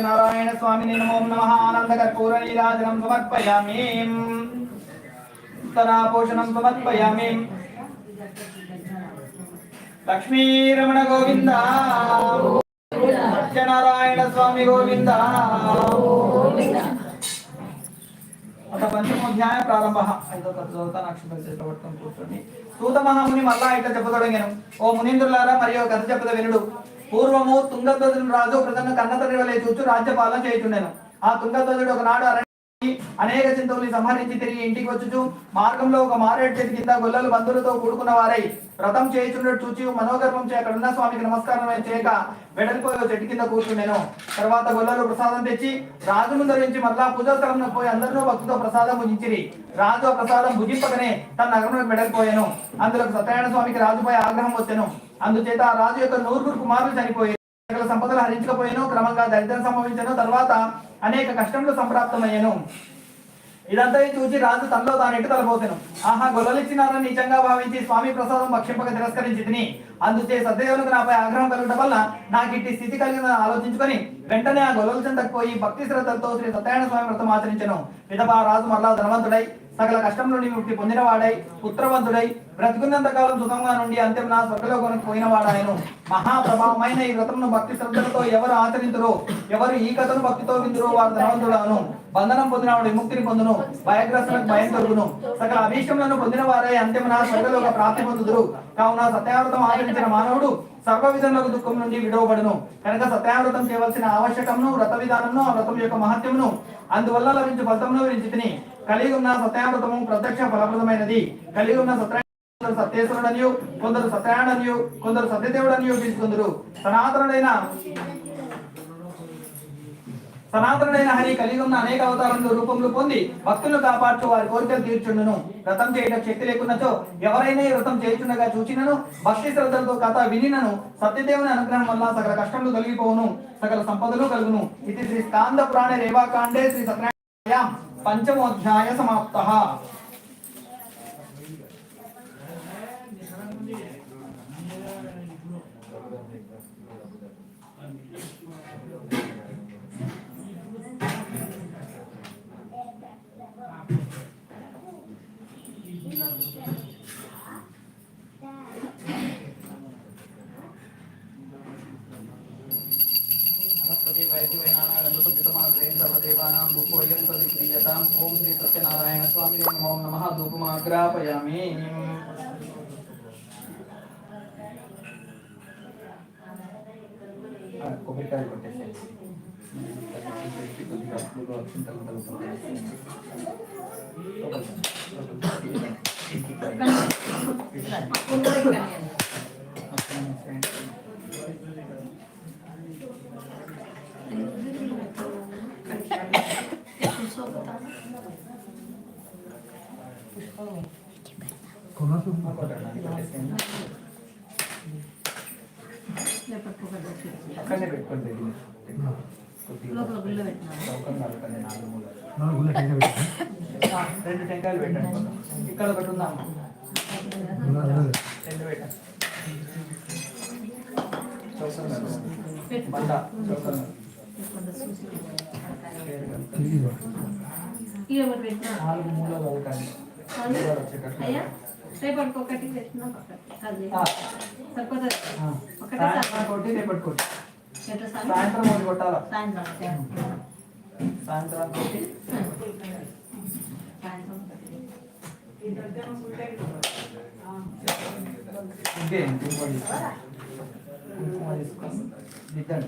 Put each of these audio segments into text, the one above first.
నారాయణ స్వామిని నమో నమ. ఆనంద కర్పూర నీరాజనం సమర్పయామి. ఉత్తరాపోషణం సమర్పయామి. లక్ష్మీరమణ గోవింద. సత్యనారాయణ స్వామి గోవింద. ఒక పంచమోధ్యాయ ప్రారంభ. ఐదో చదువుతాను అక్షరం చేతిలో పట్టుకొని సూత మహాముని మళ్ళా ఇట్లా చెప్పదొడగాను ఓ మునీంద్రులారా మరియు కథ చెప్పద వినుడు పూర్వము తుంగధ్వజుడు రాజు ప్రజలను కన్నతరి వలె చూచు రాజ్యపాలన చేయుచుండెను. ఆ తుంగధ్వజుడు ఒకనాడు అరణ్య అనేక జంతువుల్ని సంహరించి తిరిగి ఇంటికి వచ్చుచు మార్గంలో ఒక మారేడు చెట్టు కింద గొల్లలు బంధువులతో కూడుకున్న వారై వ్రతం చేయుచున్నట్టు చూచి మనోగర్భం చే అక్కడ ఉన్న స్వామికి నమస్కారం చేయక వెడలిపోయి చెట్టు కింద కూర్చుండెను. తర్వాత గొల్లలు ప్రసాదం తెచ్చి రాజు ధరించి మరలా పూజా స్థలంలో పోయి అందరినూ భక్తితో ప్రసాదం భుజించిరి. రాజు ఆ ప్రసాదం భుజింపకనే తన నగరంలో వెడలిపోయాను. అందులో సత్యనారాయణ స్వామికి రాజుపై ఆగ్రహం వచ్చాను. అందుచేత ఆ రాజు యొక్క నూరుగురు కుమారులు చనిపోయారు. సంపదలు హరించకపోయాను క్రమంగా దరిద్రం సంభవించను తర్వాత అనేక కష్టంలో సంప్రాప్తమయ్యాను. ఇదంతా చూసి రాజు తనలో తాను ఎట్టు తలపోతాను? ఆహా గొల్లలిచ్చినారని నిజంగా భావించి స్వామి ప్రసాదం భక్షింపక తిరస్కరించి తిని అందుచే సత్యదేవులకు నాపై ఆగ్రహం కలగడం వల్ల నాకు ఇట్టి స్థితి కలిగిన ఆలోచించుకొని వెంటనే ఆ గొల్లల చెంతకు భక్తి శ్రద్ధలతో శ్రీ సత్యనారాయణ స్వామి వ్రతం ఆచరించను. పిదప ఆ రాజు మరలా ధనవంతుడై సకల కష్టంలో నుండి పొందినవాడై పుత్రవంతుడై బ్రతుకున్నంత కాలం సుఖంగా నుండి అంత్యం నా స్వర్గలోకానికి పోయినవాడాయను మహాప్రభావమైన ఈ వ్రతమును భక్తి శ్రద్ధలతో ఎవరు ఆచరించరో ఎవరు ఈ కథను భక్తితో విందురో వారు ధనవంతుడాను. బంధనం పొందినవాడు విముక్తిని పొందును భయగ్రస్తులకు భయం దొరుకును సకల అభీష్టములను పొందిన వారే అంత్యం నా స్వర్గలోక ప్రాప్తి పొందుదురు. కావున సత్యావ్రతం ఆచరించిన మానవుడు సర్వ విధములకు దుఃఖం నుండి విడవబడును. కనుక సత్యావ్రతం చేయవలసిన ఆవశ్యకమును వ్రత విధానమును ఆ వ్రతం యొక్క మహత్యమును అందువల్ల లభించు ఫలితమును గురించి తిని కలిగి ఉన్న సత్యామృతము ప్రత్యక్ష ఫలప్రదమైనది. కలిగి ఉన్న సత్య కొందరు సత్యేశ్వరుడనియు కొందరు సత్యాయననియు కొందరు సత్యదేవుడనియు తీసుకుందరు సనాతనుడైన సనాతనుడైన హరి కలిగి ఉన్న అనేక అవతారంలో రూపంలో పొంది భక్తులను కాపాడుతూ వారి కోరికలు తీర్చుండును. వ్రతం చేయడం శక్తి లేకున్నచో ఎవరైనా ఈ వ్రతం చేయుచుండగా చూచినను భక్తి శ్రద్ధలతో కథ వినినను సత్యదేవుని అనుగ్రహం వల్ల సకల కష్టములు తొలగిపోవును సకల సంపదలు కలుగును. ఇది శ్రీ స్కాంద పురాణ రేవాకాండే శ్రీ సత్యనారాయణ పంచమోధ్యాయ సమాప్త సరస్వతి వైద్యవై నారాయణ సుపితమాత్రేం సర్వదేవానాం రూపోయం తదిక్రియతాం ఓం శ్రీ సత్యనారాయణ స్వామి నమో నమః అక్కడనే పెట్టుకోండి లోపల గుళ్ళ పెట్టినా. రెండు టెంకాయలు పెట్టండి. ఇక్కడ ఒకటి ఉందాం రెండు పెట్టండి. చౌకంగా బండ చౌకంగా ఇక ఒకటి పెట్టినా నాలుగు మూలలు ఒకటండి అయ్యా రేపటికి ఒకటి పెట్టినా ఒకటి అది ఆ, సరిపోతుంది ఆ. ఒకటే సాయంత్రం కొట్టి రేపటి కొట్టి ఎట్లా సార్ సాయంత్రం ఒకటి కొట్టాలా సాయంత్రం సాయంత్రం కొట్టి సాయంత్రం ఇంకే కుంకుమ తీసుకోండి కుంకుమ తీసుకొని దిద్దండి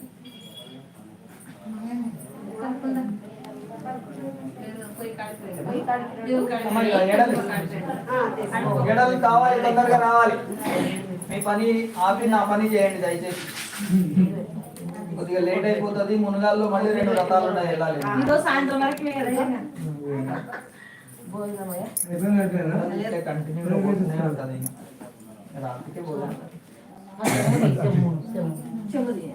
ఎడలు. కావాలి తొందరగా రావాలి. మీ పని ఆపి నా పని చేయండి దయచేసి. కొద్దిగా లేట్ అయిపోతుంది. మునగాల్లో మళ్ళీ రెండు రథాలు ఉన్నాయి వెళ్ళాలి. ఉంటుంది. రాత్రికి పోదాం చెబుది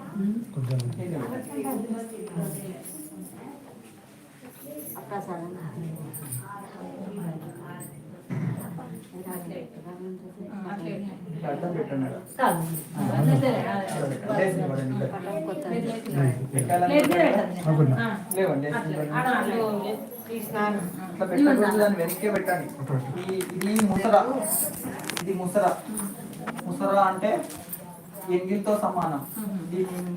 అడ్డం పెట్టండి పెట్టండి ఇది ముసర ఇది ముసర ముసర అంటే ఎంగిల్తో సమానం. దీన్ని